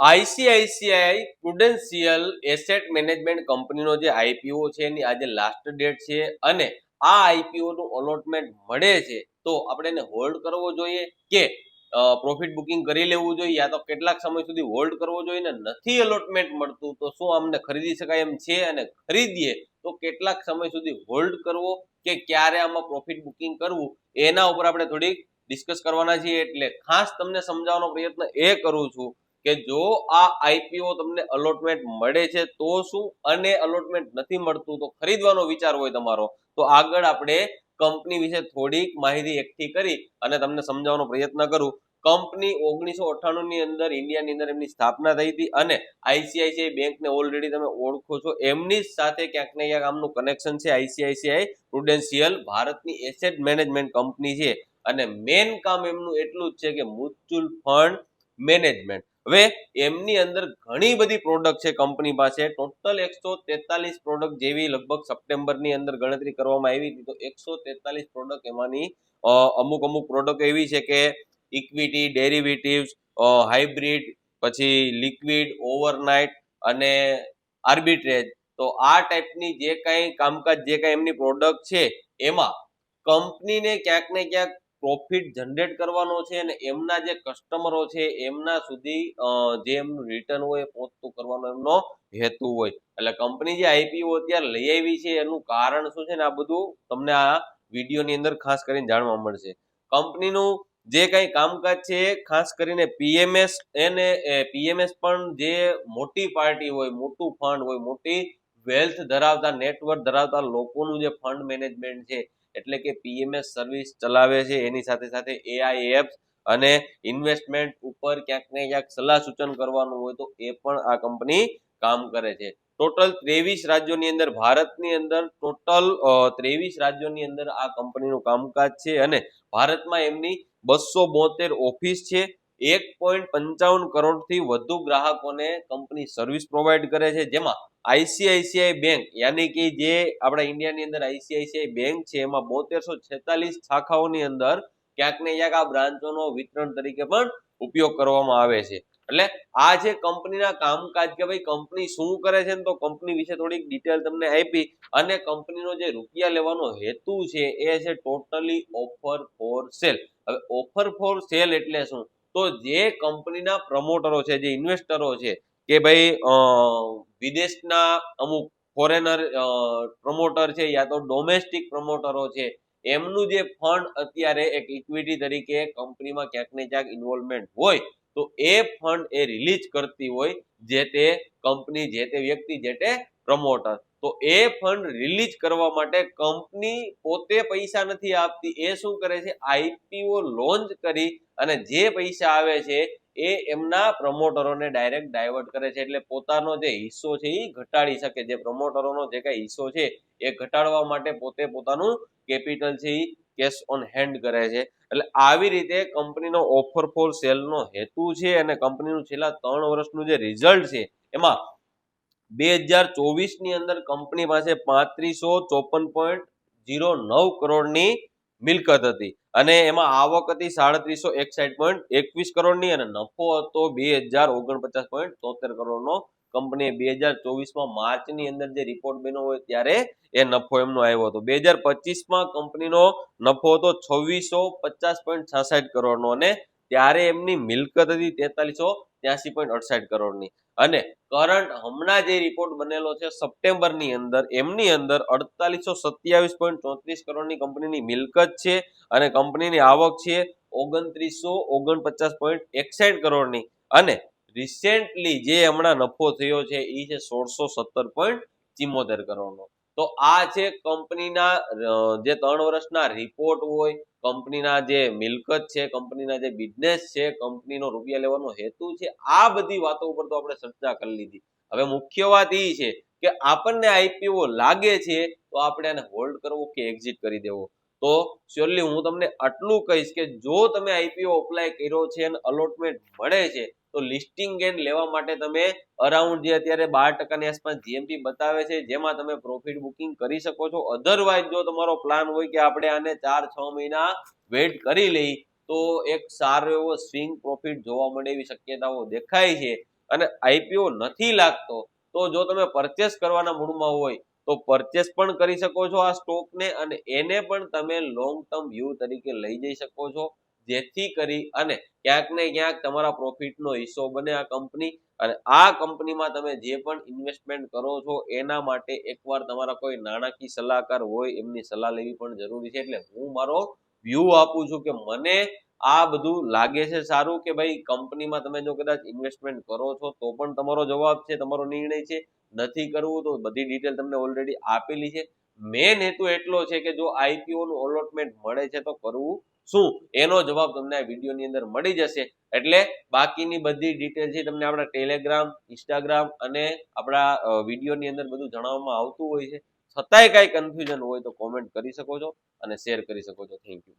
ICICI Prudential asset management કંપનીનો જે IPO છે, એની આજે લાસ્ટ ડેટ છે અને આ આઈપીઓ નું અલોટમેન્ટ મળે છે, તો આપણે એને હોલ્ડ કરવો જોઈએ કે પ્રોફિટ બુકિંગ કરી લેવું જોઈએ યા તો કેટલાક સમય સુધી હોલ્ડ કરવો જોઈએ ને નથી અલોટમેન્ટ મળતું, તો શું અમને ખરીદી શકાય એમ છે અને ખરીદીએ તો કેટલાક સમય સુધી હોલ્ડ કરવો કે ક્યારે આમાં પ્રોફિટ બુકિંગ કરવું, એના ઉપર આપણે થોડીક ડિસ્કસ કરવાના છીએ. એટલે ખાસ તમને સમજાવવાનો પ્રયત્ન એ કરું છું કે જો આ આઈપીઓ તમને અલોટમેન્ટ મળે છે, તો શું? અને અલોટમેન્ટ નથી મળતું, તો ખરીદવાનો વિચાર હોય તમારો. તો આગળ આપણે કંપની વિશે થોડીક માહિતી એકઠી કરી અને તમને સમજાવવાનો પ્રયત્ન કરું. કંપની ઓગણીસો અઠ્ઠાણું ની અંદર ઇન્ડિયાની અંદર એમની સ્થાપના થઈ હતી અને આઈસીઆઈસીઆઈ બેંકને ઓલરેડી તમે ઓળખો છો. એમની સાથે ક્યાંક ને ક્યાંક આમનું કનેક્શન છે આઈસીઆઈસીઆઈ પ્રુડેન્શિયલ ભારતની એસેટ મેનેજમેન્ટ કંપની છે. અને મેન કામ એમનું એટલું જ છે કે મ્યુચ્યુઅલ ફંડ મેનેજમેન્ટ હવે એમની અંદર ઘણી બધી પ્રોડક્ટ છે કંપની પાસે. ટોટલ એકસો તેતાલીસ પ્રોડક્ટ જેવી લગભગ સપ્ટેમ્બરની અંદર ગણતરી કરવામાં આવી હતી. તો એકસો તેતાલીસ પ્રોડક્ટ એમાંની અમુક અમુક પ્રોડક્ટ એવી છે કે ઇક્વિટી ડેરિવેટિવ્સ હાઇબ્રિડ પછી લિક્વિડ ઓવરનાઇટ અને આર્બિટ્રેજ તો આ ટાઈપની જે કાંઈ કામકાજ, જે કાંઈ એમની પ્રોડક્ટ છે, એમાં કંપનીને ક્યાંક ને ક્યાંક પ્રોફિટ જનરેટ કરવાનો છે અને એમના જે કસ્ટમરો છે, એમના સુધી જે એમનું રિટર્ન હોય એ પહોંચતું કરવાનો એમનો હેતુ હોય. એટલે કંપની જે આઈપીઓ અત્યારે લઈ આવી છે, એનું કારણ શું છે ને આ બધું તમને આ વિડીયોની અંદર ખાસ કરીને જાણવા મળશે. કંપનીનું જે કંઈ કામકાજ છે, ખાસ કરીને પીએમએસ એને પીએમએસ પણ જે મોટી પાર્ટી હોય, મોટું ફંડ હોય, મોટી વેલ્થ ધરાવતા નેટવર્ક ધરાવતા લોકોનું જે ફંડ મેનેજમેન્ટ છે એટલે કે પીએમએસ સર્વિસ ચલાવે છે, એની સાથે સાથે એઆઈ એપ્સ અને ઇન્વેસ્ટમેન્ટ ઉપર ક્યાંક ને ક્યાંક સલાહ સૂચન કરવાનું હોય તો એ પણ આ કંપની કામ કરે છે. ટોટલ ત્રેવીસ રાજ્યોની અંદર, ભારતની અંદર ટોટલ ત્રેવીસ રાજ્યોની અંદર આ કંપનીનું કામકાજ છે અને ભારતમાં એમની બસો બોતેર ઓફિસ છે. એક પોઈન્ટ પંચાવન કરોડથી વધુ ગ્રાહકોને કંપની સર્વિસ પ્રોવાઈડ કરે છે. જેમાં આઈસીઆઈસીઆઈ બેંક, યાની કે જે આપણા ઇન્ડિયાની અંદર આઈસીઆઈસીઆઈ બેંક છે, એમાં બોતેરસો છેતાલીસ શાખાઓની અંદર ક્યાંક ને ક્યાંક આ બ્રાન્ચોનો વિતરણ તરીકે પણ ઉપયોગ કરવામાં આવે છે. એટલે આ જે કંપનીના કામકાજ કે ભાઈ કંપની શું કરે છે તો કંપની વિશે થોડીક ડિટેલ તમને આપી અને કંપનીનો જે રૂપિયા લેવાનો હેતુ છે એ છે ટોટલી ઓફર ફોર સેલ. હવે ઓફર ફોર સેલ એટલે શું? તો જે કંપનીના પ્રમોટરો છે, જે ઇન્વેસ્ટરો છે કે ભાઈ વિદેશના અમુક ફોરેનર પ્રમોટર છે યા તો ડોમેસ્ટિક પ્રમોટરો છે, એમનું જે ફંડ અત્યારે એક ઇક્વિટી તરીકે કંપનીમાં ક્યાંક ને ક્યાંક ઇન્વોલ્વમેન્ટ હોય, તો એ ફંડ એ રિલીઝ કરતી હોય જે તે કંપની, જે તે વ્યક્તિ, જે તે પ્રમોટર તો એ ફંડ રિલીઝ કરવા માટે કંપની પોતે પૈસા નથી આપતી. એ શું કરે છે? આઈપીઓ લોન્ચ કરી અને જે પૈસા આવે છે એ એમના પ્રમોટરોને ડાયરેક્ટ ડાયવર્ટ કરે છે. એટલે પોતાનો જે હિસ્સો છે એ ઘટાડી શકે. જે પ્રમોટરોનો જે કઈ હિસ્સો છે એ ઘટાડવા માટે પોતે પોતાનું કેપિટલ છે એ કેશ ઓન હેન્ડ કરે છે. એટલે આવી રીતે કંપનીનો ઓફર ફોર સેલનો હેતુ છે અને કંપનીનું છેલ્લા ત્રણ વર્ષનું જે રિઝલ્ટ છે એમાં બે હજાર ચોવીસની અંદર કંપની પાસે પાંત્રીસો ચોપન પોઈન્ટ જીરો નવ કરોડની મિલકત હતી. અને એમાં આવક હતી સાડત્રીસો એકસાઠ પોઈન્ટ એકવીસ કરોડની અને નફો હતો બે હજાર ઓગણપચાસ પોઈન્ટ તોતેર કરોડનો. કંપનીએ બે હજાર ચોવીસમાં માર્ચની અંદર જે રિપોર્ટ બન્યો હોય ત્યારે એ નફો એમનો આવ્યો હતો. બે હજાર પચીસમાં કંપનીનો નફો હતો છવ્વીસો પચાસ પોઈન્ટ છાસઠ કરોડનો અને ત્યારે એમની મિલકત હતી તેતાલીસો ત્યાસી પોઈન્ટ અડસાઠ કરોડની. અને કરંટ હમણાં જે રિપોર્ટ બનેલો છે, સપ્ટેમ્બરની અંદર, એમની અંદર અડતાલીસો સત્યાવીસ પોઈન્ટ ચોત્રીસ કરોડની કંપનીની મિલકત છે અને કંપનીની આવક છે ઓગણત્રીસો ઓગણપચાસ પોઈન્ટ એકસાઠ કરોડની. અને રિસેન્ટલી જે હમણાં નફો થયો છે એ છે સોળસો સત્તર પોઈન્ટ ચિમોતેર કરોડનો. તો આ છે કંપનીના જે ત્રણ વર્ષના રિપોર્ટ હોય, કંપનીના જે મિલકત છે, કંપનીના જે બિઝનેસ છે, કંપનીનો રૂપિયા લેવાનો હેતુ છે, આ બધી વાતો ઉપર તો આપણે ચર્ચા કરી લીધી. હવે મુખ્ય વાત એ છે કે આપણને આઈપીઓ લાગે છે, તો આપણે એને હોલ્ડ કરવો કે એક્ઝિટ કરી દેવો? તો શ્યોરલી હું તમને આટલું કહીશ કે જો તમે આઈપીઓ અપ્લાય કર્યો છે અને અલોટમેન્ટ મળે છે, તો લિસ્ટિંગ ગેન લેવા માટે તમે અરાઉન્ડ જે અત્યારે બાર ટકાની આસપાસ જીએમપી બતાવે છે, જેમાં તમે પ્રોફિટ બુકિંગ કરી શકો છો. અધરવાઇઝ જો તમારો પ્લાન હોય કે આપણે આને ચાર, છ મહિના વેઇટ કરી લઈ, તો એક સારો એવો સ્વિંગ પ્રોફિટ જોવા મળે એવી શક્યતાઓ દેખાય છે. અને આઈપીઓ નથી લાગતો, તો જો તમે પરચેસ કરવાના મૂડમાં હોય તો પરચેસ પણ કરી શકો છો આ સ્ટોકને અને એને પણ તમે લોંગ ટર્મ વ્યૂ તરીકે લઈ જઈ શકો છો. જેથી કરી અને ક્યાંક ને ક્યાંક તમારા પ્રોફિટનો હિસ્સો બને આ કંપની અને આ કંપનીમાં તમે જે પણ ઇન્વેસ્ટમેન્ટ કરો છો એના માટે એકવાર તમારા કોઈ નાણાકીય સલાહકાર હોય એમની સલાહ લેવી પણ જરૂરી છે. એટલે હું મારો વ્યૂ આપું છું કે મને આ બધું લાગે છે સારું કે ભાઈ કંપનીમાં તમે જો કદાચ ઇન્વેસ્ટમેન્ટ કરો છો, તો પણ તમારો જવાબ છે, તમારો નિર્ણય છે. નથી કરવું તો બધી ડિટેલ તમને ઓલરેડી આપેલી છે. મેન હેતુ એટલો છે કે જો આઈપીઓ નું અલોટમેન્ટ મળે છે તો કરવું શું? એનો જવાબ તમને આ વિડીયોની અંદર મળી જશે. એટલે બાકીની બધી ડિટેલ છે તમને આપણા ટેલિગ્રામ ઇન્સ્ટાગ્રામ અને આપણા વિડીયોની અંદર બધું જણાવવામાં આવતું હોય છે. છતાંય કાંઈ કન્ફ્યુઝન હોય તો કોમેન્ટ કરી શકો છો અને શેર કરી શકો છો. Thank you